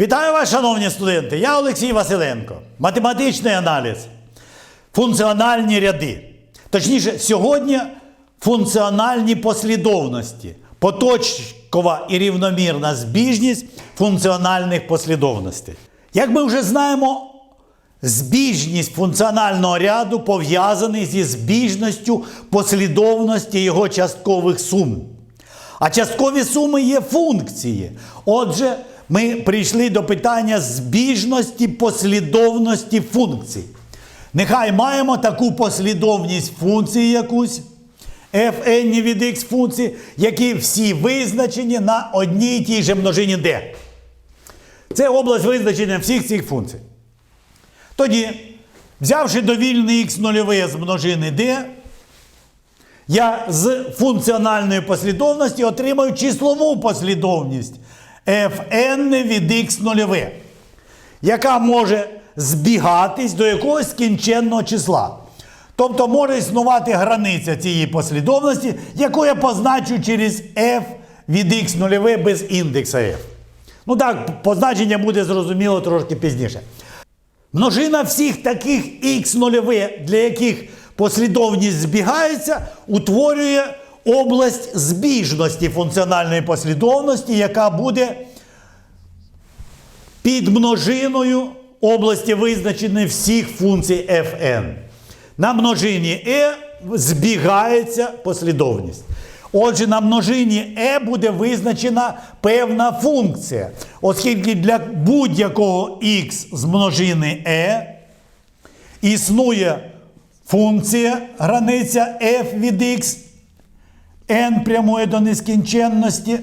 Вітаю вас, шановні студенти! Я Олексій Василенко. Математичний аналіз. Функціональні ряди. Точніше, сьогодні функціональні послідовності. Поточкова і рівномірна збіжність функціональних послідовностей. Як ми вже знаємо, Збіжність функціонального ряду пов'язаний зі збіжністю послідовності його часткових сум. А часткові суми є функції. Отже, ми прийшли до питання збіжності послідовності функцій. Нехай маємо таку послідовність функцій якусь, fn від x функції, які всі визначені на одній і тій же множині d. Це область визначення всіх цих функцій. Тоді, взявши довільний х нульове з множини d, я з функціональної послідовності отримаю числову послідовність fn від x нульове, яка може збігатись до якогось скінченного числа. Тобто може існувати границя цієї послідовності, яку я позначу через f від x нульове без індекса f. Ну так, позначення буде зрозуміло трошки пізніше. Множина всіх таких х нульове, для яких послідовність збігається, утворює область збіжності функціональної послідовності, яка буде під множиною області визначеної всіх функцій fn. На множині e збігається послідовність. Отже, на множині e буде визначена певна функція, оскільки для будь-якого x з множини e існує функція границя f від x, n прямує до нескінченності,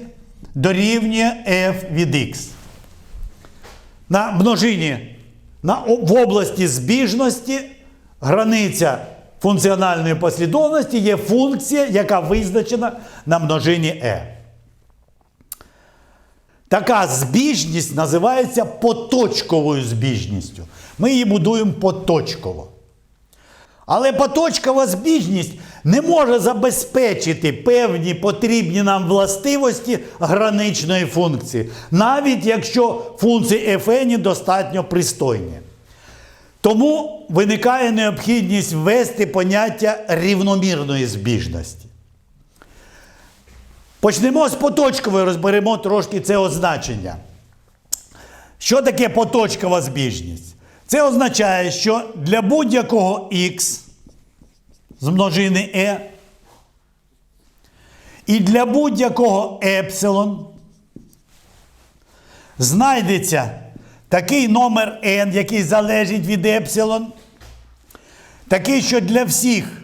дорівнює f від x. На множині на, в області збіжності границя функціональної послідовності є функція, яка визначена на множині e. Така збіжність називається поточковою збіжністю. Ми її будуємо поточково. Але поточкова збіжність не може забезпечити певні потрібні нам властивості граничної функції, навіть якщо функції fn достатньо пристойні. Тому виникає необхідність ввести поняття рівномірної збіжності. Почнемо з поточкової, розберемо трошки це означення. Що таке поточкова збіжність? Це означає, що для будь-якого х з множини e і для будь-якого епсилон знайдеться такий номер n, який залежить від епсилон, такий, що для всіх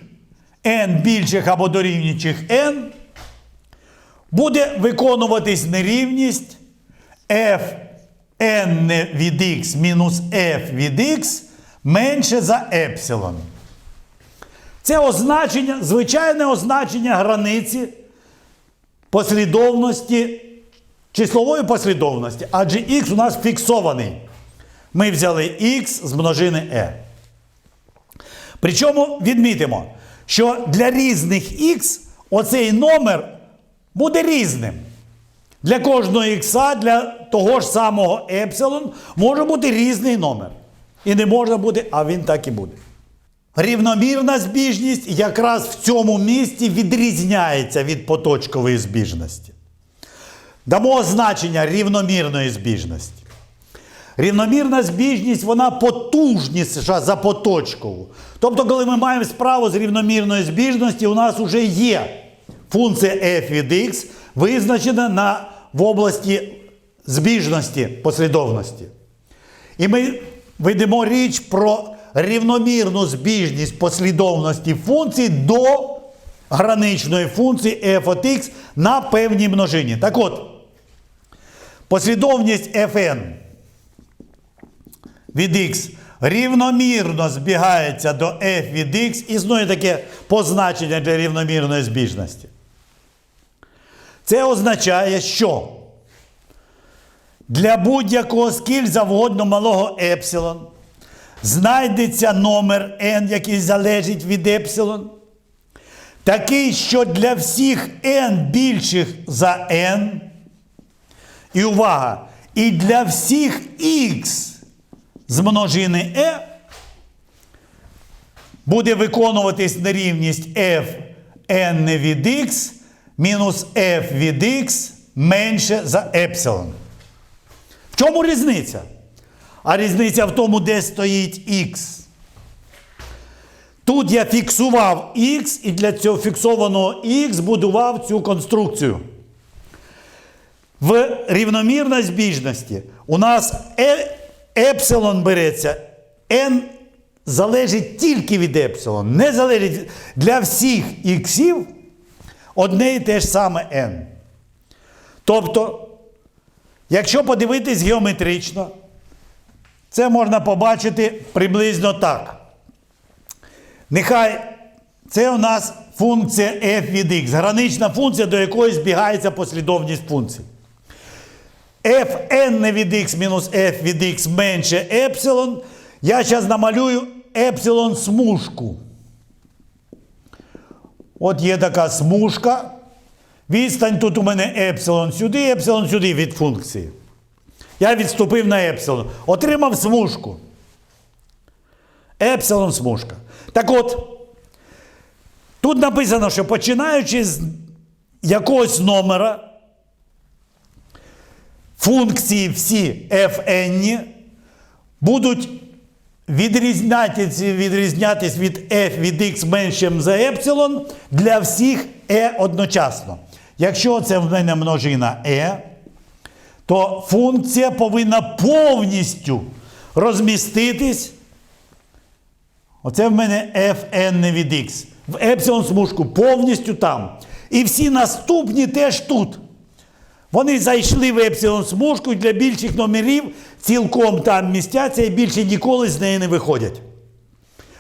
n більших або дорівнюючих n буде виконуватись нерівність f n від x мінус f від x менше за епсилон. Це означення, звичайне означення границі послідовності, числової послідовності, адже x у нас фіксований. Ми взяли x з множини e. Причому відмітимо, що для різних x оцей номер буде різним. Для кожного ікса, для того ж самого епсилон може бути різний номер. І не може бути, а він так і буде. Рівномірна збіжність якраз в цьому місці відрізняється від поточкової збіжності. Дамо значення рівномірної збіжності. Рівномірна збіжність вона потужніша за поточкову. Тобто, коли ми маємо справу з рівномірною збіжності, у нас вже є функція f від x, визначена на, в області збіжності послідовності. І ми ведемо річ про рівномірну збіжність послідовності функцій до граничної функції f от x на певній множині. Так от, послідовність fn від x рівномірно збігається до f від x, існує таке позначення для рівномірної збіжності. Це означає, що для будь-якого скіль завгодно малого епсилон знайдеться номер n, який залежить від епсилон, такий, що для всіх n більших за n, і увага, І для всіх х з множини e буде виконуватись нерівність f n від x мінус f від x менше за епсилон. В чому різниця? А різниця в тому, де стоїть х. Тут я фіксував х і для цього фіксованого х будував цю конструкцію. В рівномірній збіжності у нас е, епсилон береться, n залежить тільки від епсилон. Не залежить для всіх іксів одне і те ж саме n. Тобто, якщо подивитись геометрично, це можна побачити приблизно так. Нехай це у нас функція f від x, гранична функція, до якої збігається послідовність функцій. fn від x мінус f від x менше епсилон. Я зараз намалюю епсилон смужку. От є така смужка. Відстань тут у мене епсилон сюди, епсилон сюди від функції. Я відступив на епсилон. Отримав смужку. Епсилон смужка. Так от, тут написано, що починаючи з якогось номера, функції всі fn будуть відрізнятися, відрізнятись від f від x меншим за епсилон для всіх e одночасно. Якщо це в мене множина e, то функція повинна повністю розміститись. Оце в мене fn від x. В епсилон смужку повністю там. І всі наступні теж тут. Вони зайшли в епсилон смужку для більших номерів цілком там містяться і більше ніколи з неї не виходять.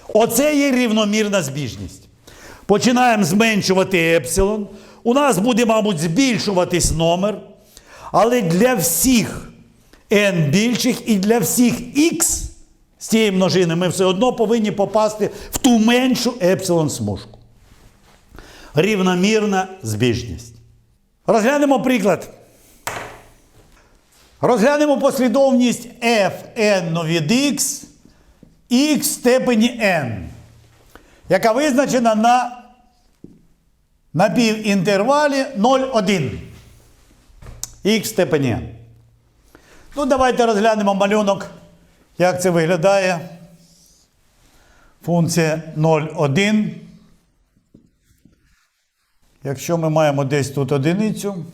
Оце є рівномірна збіжність. Починаємо зменшувати епсилон. У нас буде, мабуть, збільшуватись номер. Але для всіх n більших і для всіх x з цієї множини ми все одно повинні попасти в ту меншу епсилон смужку. Рівномірна збіжність. Розглянемо приклад. Розглянемо послідовність fn від x, x степені n, яка визначена на напівінтервалі 0,1. x в степені n. Ну, давайте розглянемо малюнок, як це виглядає. Функція 0,1. Якщо ми маємо десь тут одиницю,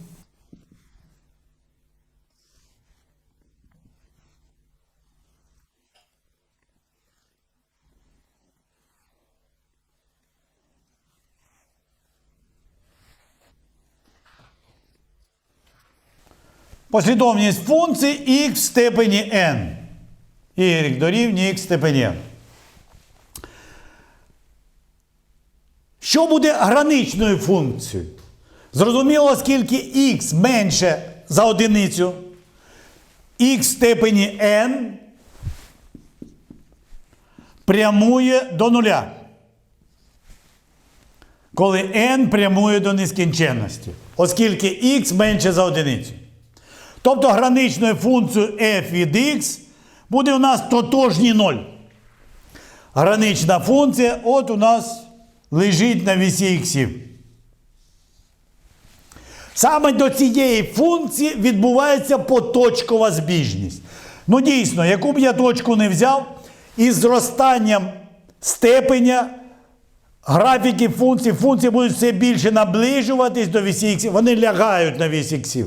послідовність функції x в степені n. y дорівнює x в степені n. Що буде граничною функцією? Зрозуміло, оскільки х менше за одиницю, х в степені n прямує до нуля. Коли n прямує до нескінченності, оскільки х менше за одиницю. Тобто граничною функцією f від x буде у нас тотожній 0. Гранична функція от у нас лежить на вісі іксів. Саме до цієї функції відбувається поточкова збіжність. Ну, дійсно, яку б я точку не взяв, із зростанням степеня графіки функцій, функції будуть все більше наближуватись до вісі іксів. Вони лягають на вісі іксів.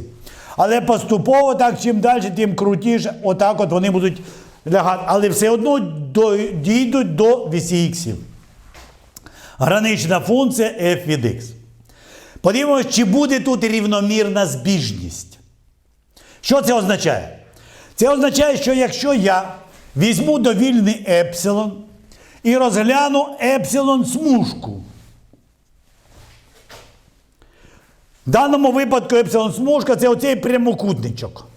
Але поступово, так, чим далі, тим крутіше, отак от вони будуть лягати. Але все одно дійдуть до іксів. Гранична функція f від x. Подивимось, чи буде тут рівномірна збіжність. Що це означає? Це означає, що якщо я візьму довільний епсилон і розгляну епсилон смужку. В даному випадку епсилон смужка це оцей прямокутничок.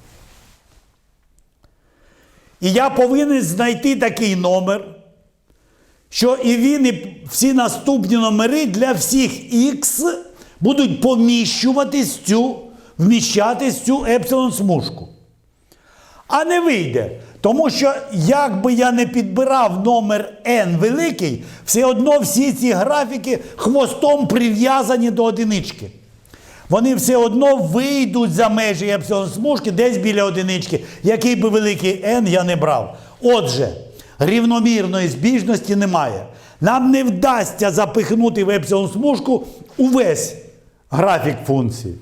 І я повинен знайти такий номер, що і він, і всі наступні номери для всіх х будуть поміщуватись цю, вміщатись цю епсилон смужку. А не вийде. Тому що, як би я не підбирав номер n великий, все одно всі ці графіки хвостом прив'язані до одинички. Вони все одно вийдуть за межі епсилон смужки десь біля одинички, який би великий n я не брав. Отже, рівномірної збіжності немає. Нам не вдасться запихнути в епсилон смужку увесь графік функції.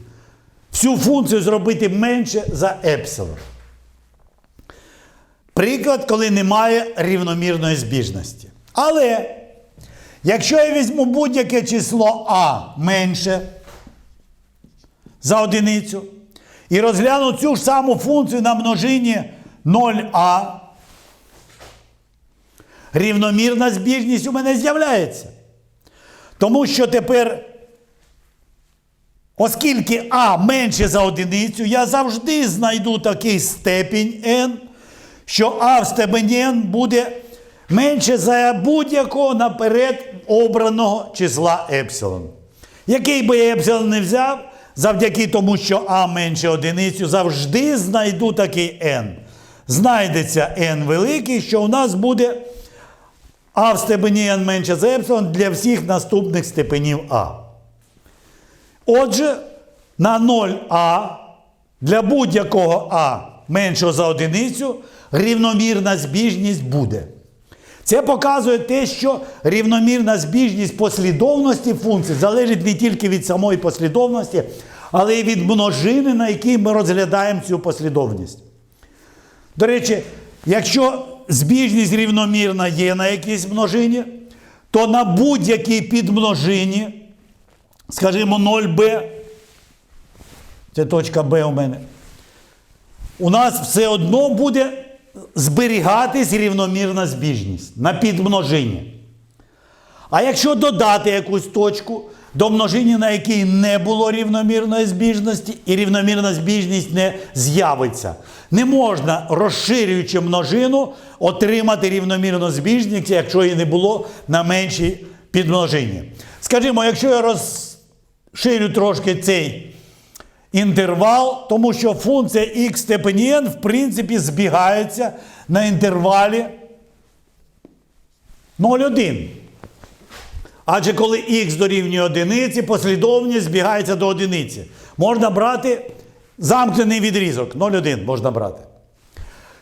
Всю функцію зробити менше за епсилон. Приклад, коли немає рівномірної збіжності. Але якщо я візьму будь-яке число А менше за одиницю і розгляну цю ж саму функцію на множині 0а, рівномірна збіжність у мене з'являється. Тому що тепер, оскільки А менше за одиницю, я завжди знайду такий степінь n, що А в степені n буде менше за будь-якого наперед обраного числа епсилон. Який би я епсилон не взяв, завдяки тому, що А менше одиницю, завжди знайду такий n. Знайдеться n великий, що у нас буде А в степені n менше за епсилон для всіх наступних степенів А. Отже, на 0А для будь-якого А меншого за одиницю рівномірна збіжність буде. Це показує те, що рівномірна збіжність послідовності функцій залежить не тільки від самої послідовності, але й від множини, на якій ми розглядаємо цю послідовність. До речі, якщо збіжність рівномірна є на якійсь множині, то на будь-якій підмножині, скажімо, 0b, це точка Б у мене, у нас все одно буде зберігатись рівномірна збіжність на підмножині. А якщо додати якусь точку до множині, на якій не було рівномірної збіжності, і рівномірна збіжність не з'явиться, не можна, розширюючи множину, отримати рівномірну збіжність, якщо її не було на меншій підмножині. Скажімо, якщо я розширю трошки цей інтервал, тому що функція x степені n в принципі збігається на інтервалі 0,1. Адже коли х дорівнює одиниці, послідовність збігається до одиниці. Можна брати замкнений відрізок. 0,1 можна брати.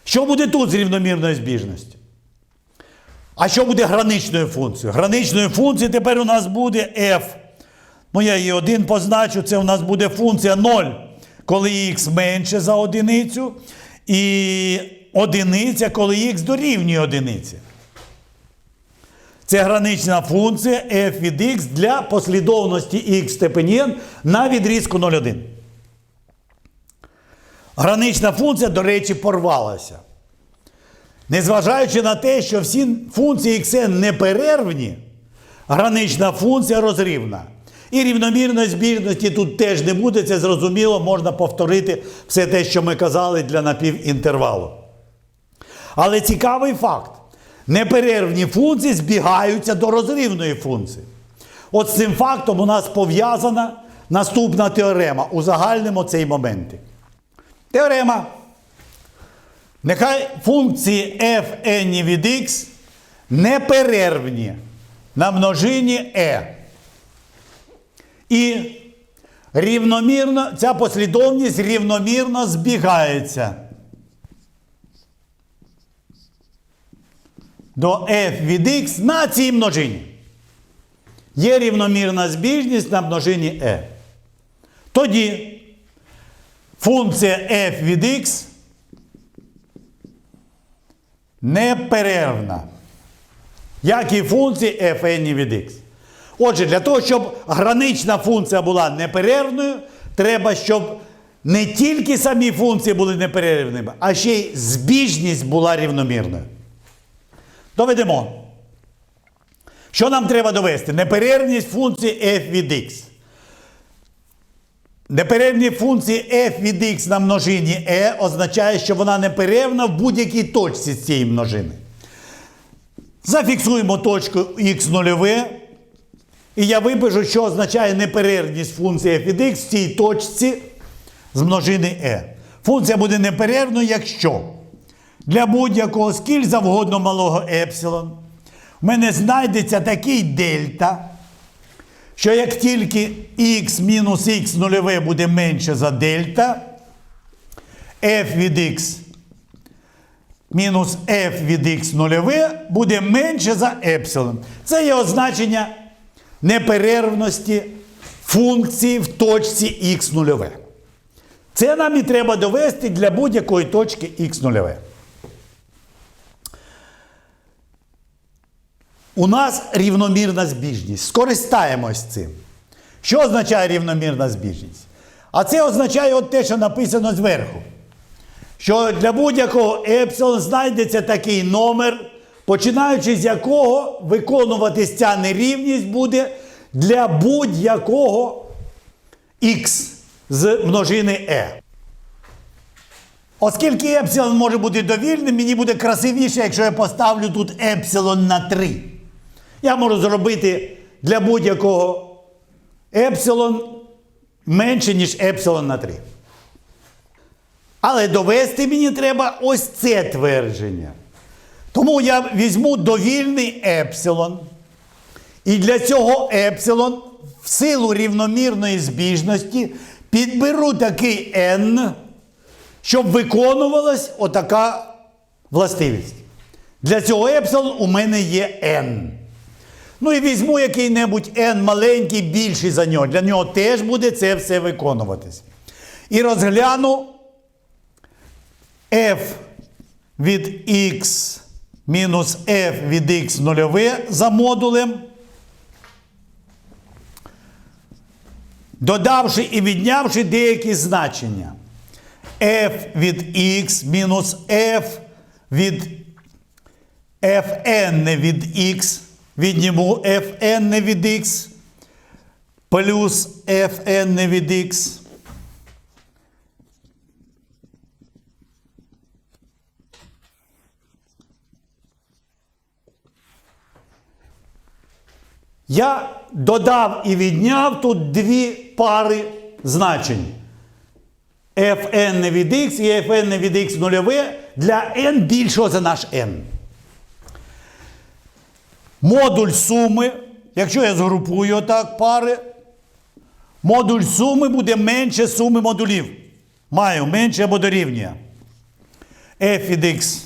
Що буде тут з рівномірною збіжністю? А що буде граничною функцією? Граничною функцією тепер у нас буде f. Ну, я її один позначу, це у нас буде функція 0, коли х менше за одиницю, і одиниця, коли х дорівнює одиниці. Це гранична функція f від x для послідовності x степені n на відрізку 0,1. Гранична функція, до речі, порвалася. Незважаючи на те, що всі функції xn неперервні, гранична функція розрівна. І рівномірної збіжності тут теж не буде, це зрозуміло, можна повторити все те, що ми казали для напівінтервалу. Але цікавий факт: неперервні функції збігаються до розрівної функції. От з цим фактом у нас пов'язана наступна теорема. Узагальнимо цей момент. Теорема. Нехай функції fn від x неперервні на множині e. І рівномірно, ця послідовність рівномірно збігається до f від x на цій множині. Є рівномірна збіжність на множині e. Тоді функція f від x неперервна. Як і функції fn від x. Отже, для того, щоб гранична функція була неперервною, треба, щоб не тільки самі функції були неперервними, а ще й збіжність була рівномірною. Доведемо. Що нам треба довести? Неперервність функції f від x. Неперервні функції f від x на множині e означає, що вона неперервна в будь-якій точці з цієї множини. Зафіксуємо точку x нульове. І я випишу, що означає неперервність функції f від x в цій точці з множини e. Функція буде неперервною, якщо для будь-якого скіль завгодно малого епсилон, в мене знайдеться такий дельта, що як тільки х мінус х нульове буде менше за дельта, f від x мінус f від x нульове буде менше за епсилон. Це є означення неперервності функції в точці х нульове. Це нам і треба довести для будь-якої точки х нульове. У нас рівномірна збіжність. Скористаємось цим. Що означає рівномірна збіжність? А це означає от те, що написано зверху. Що для будь-якого епсилон знайдеться такий номер, починаючи з якого виконуватись ця нерівність буде для будь-якого х з множини e. Оскільки епсилон може бути довільним, мені буде красивіше, якщо я поставлю тут епсилон на 3. Я можу зробити для будь-якого епсилон менше, ніж епсилон на 3. Але довести мені треба ось це твердження. Тому я візьму довільний епсилон. І для цього епсилон в силу рівномірної збіжності підберу такий n, щоб виконувалась отака властивість. Для цього епсилон у мене є n. Ну і візьму який-небудь n маленький, більший за нього. Для нього теж буде це все виконуватись. І розгляну f від x мінус f від x нульове за модулем. Додавши і віднявши деякі значення. f від x мінус f від fn від x, відніму fn від x, плюс fn від x. Я додав і відняв тут дві пари значень. fn від x і fn від x нульове для n більшого за наш n. Модуль суми, якщо я згрупую отак пари, модуль суми буде менше суми модулів. Маю менше або дорівнює. f від x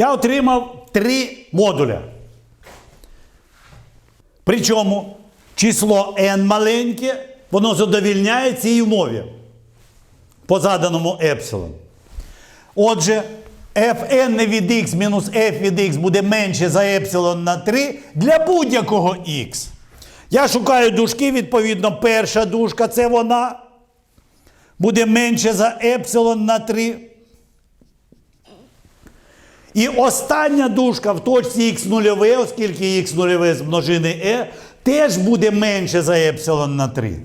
Я отримав три модуля. Причому число n маленьке, воно задовільняє цій умові по заданому епсилон. Отже, fn від x мінус f від x буде менше за епсилон на 3 для будь-якого x. Я шукаю дужки, відповідно, перша дужка це вона. Буде менше за епсилон на 3. І остання дужка в точці х нульове, оскільки х нульове з множини e, теж буде менше за епсилон на 3.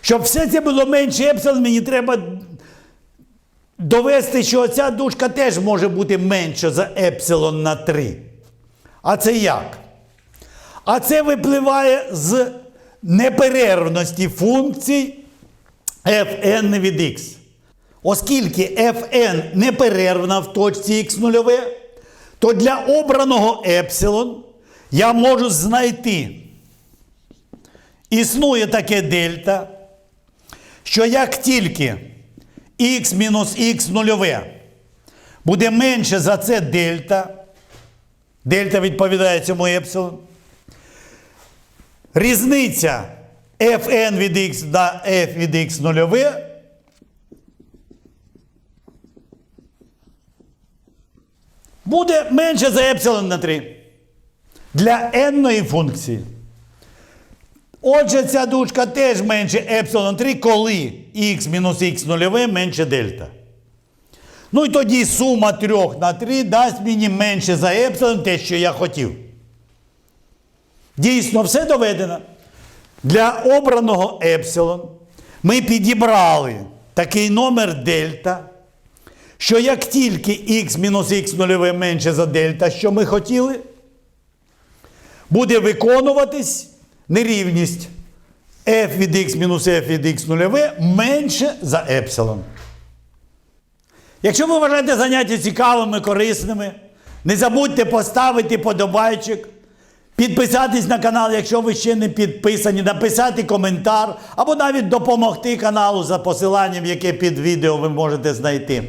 Щоб все це було менше епсилон, мені треба довести, що ця дужка теж може бути менша за епсилон на 3. А це як? А це випливає з неперервності функцій fn від x. Оскільки Fn неперервна в точці Х0, то для обраного епсилон я можу знайти, існує таке дельта, що як тільки х мінус х0 буде менше за це дельта, дельта відповідає цьому епсилон, різниця Fn від X до F від X0 буде менше за епсилон на 3 для n функції. Отже, ця дужка теж менше епсилон 3, коли х мінус х нульове менше дельта. Ну і тоді сума 3 на 3 дасть мені менше за епсилон те, що я хотів. Дійсно, все доведено. Для обраного епсилон ми підібрали такий номер дельта, що як тільки х мінус х нульове менше за дельта, що ми хотіли, буде виконуватись нерівність f від x мінус f від x нульове менше за епсилон. Якщо ви вважаєте заняття цікавими, корисними, не забудьте поставити подобайчик, підписатись на канал, якщо ви ще не підписані, написати коментар або навіть допомогти каналу за посиланням, яке під відео ви можете знайти.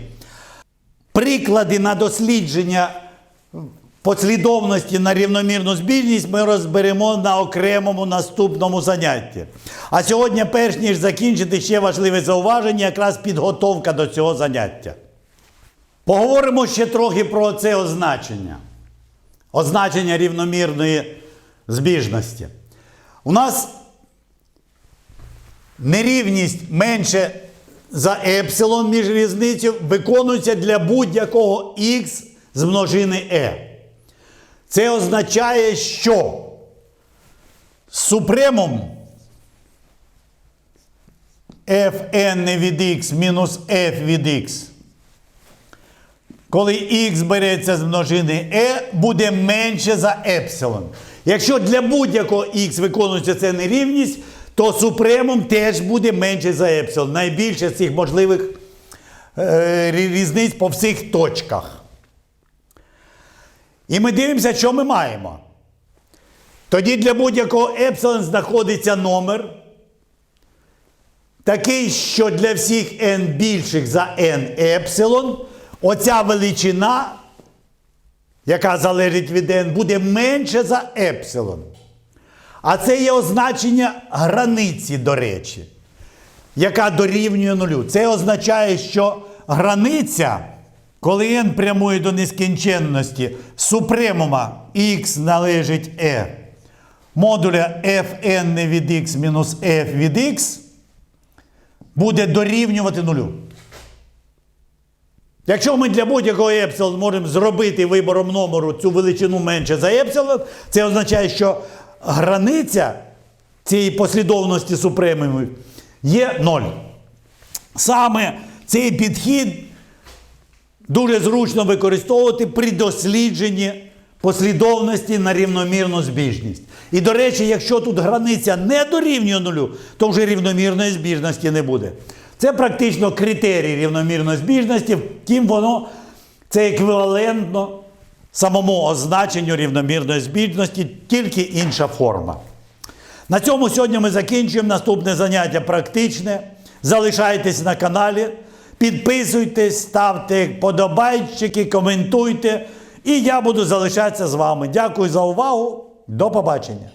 Приклади на дослідження послідовності на рівномірну збіжність ми розберемо на окремому наступному занятті. А сьогодні, перш ніж закінчити, ще важливе зауваження, якраз підготовка до цього заняття. Поговоримо ще трохи про це означення. Означення рівномірної збіжності. У нас нерівність менше за епсилон між різницею виконується для будь-якого х з множини e. Це означає, що супремум fn від x мінус f від x коли х береться з множини e, буде менше за епсилон. Якщо для будь-якого х виконується ця нерівність, то супремум теж буде менше за епсилон. Найбільше з цих можливих е, різниць по всіх точках. І ми дивимося, що ми маємо. Тоді для будь-якого епсилон знаходиться номер. Такий, що для всіх n більших за n епсилон, оця величина, яка залежить від n, буде менше за епсилон. А це є означення границі, до речі, яка дорівнює нулю. Це означає, що границя, коли n прямує до нескінченності, супремума x належить e, модуля fn від x мінус f від x, буде дорівнювати нулю. Якщо ми для будь-якого епсилон можемо зробити вибором номеру цю величину менше за епсилон, це означає, що границя цієї послідовності супремумів є 0. Саме цей підхід дуже зручно використовувати при дослідженні послідовності на рівномірну збіжність. І, до речі, якщо тут границя не дорівнює нулю, то вже рівномірної збіжності не буде. Це практично критерій рівномірної збіжності, втім воно це еквівалентно самому означенню рівномірної збіжності, тільки інша форма. На цьому сьогодні ми закінчуємо. Наступне заняття практичне. Залишайтесь на каналі, підписуйтесь, ставте подобайчики, коментуйте. І я буду залишатися з вами. Дякую за увагу. До побачення.